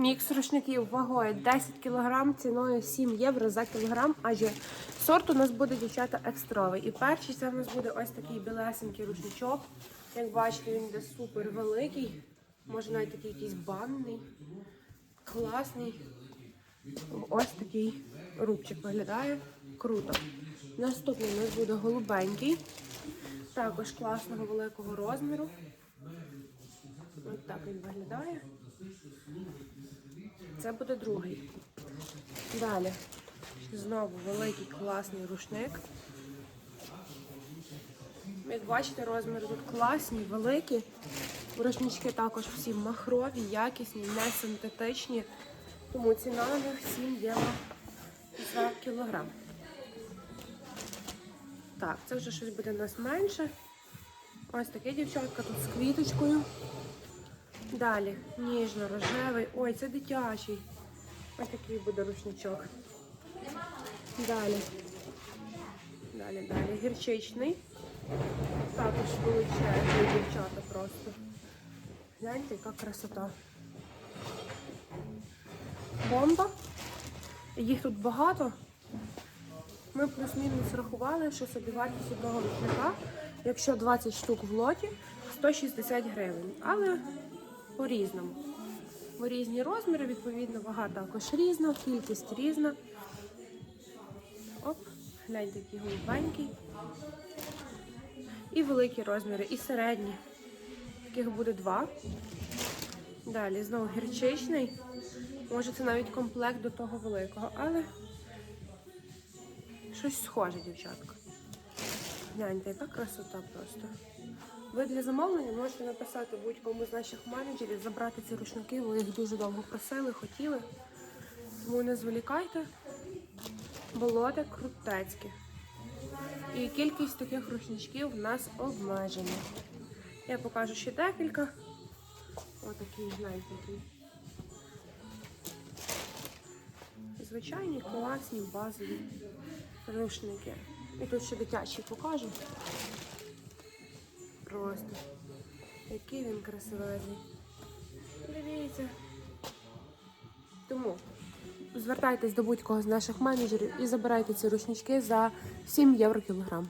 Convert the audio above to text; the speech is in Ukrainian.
Мікс рушників вагою 10 кг, ціною 7 євро за кілограм, адже сорт у нас буде дівчата екстровий. І перший це в нас буде ось такий білесенький рушничок. Як бачите, він буде супер великий. Може навіть такий якийсь банний, класний. Ось такий рубчик виглядає. Круто. Наступний у нас буде голубенький. Також класного великого розміру. Ось так він виглядає. Це буде другий. Далі. Знову великий класний рушник. Як бачите, розміри тут класні, великі. Рушнички також всі махрові, якісні, не синтетичні. Тому ціна на них 7 євро за кілограм. Так, це вже щось буде у нас менше. Ось таке дівчатка тут з квіточкою. Далі ніжно-рожевий. Ой, це дитячий. Ось такий буде рушничок. Далі. Далі, далі. Гірчичний. Також величезний дівчата просто. Гляньте, яка красота. Бомба. Їх тут багато. Ми плюс-мінус рахували, що собівартість одного рушника, якщо 20 штук в лоті, 160 гривень. Але по-різному. Бо різні розміри, відповідно, вага також різна, кількість різна. Оп, гляньте, який голубенький. І великі розміри, і середні. Таких буде два. Далі знову гірчичний. Може, це навіть комплект до того великого, але щось схоже, дівчатка. Гляньте, яка красота просто. Ви для замовлення можете написати будь-кому з наших менеджерів, забрати ці рушники, ви їх дуже довго просили, хотіли. Тому не зволікайте. Болоте крутецьке. І кількість таких рушничків в нас обмежена. Я покажу ще декілька. Отакий, знаєте, такий. Звичайні, класні, базові рушники. І тут ще дитячий покажу. Просто. Який він красивезний. Дивіться. Тому звертайтесь до будь-кого з наших менеджерів і забирайте ці рушнички за 7 євро кілограм.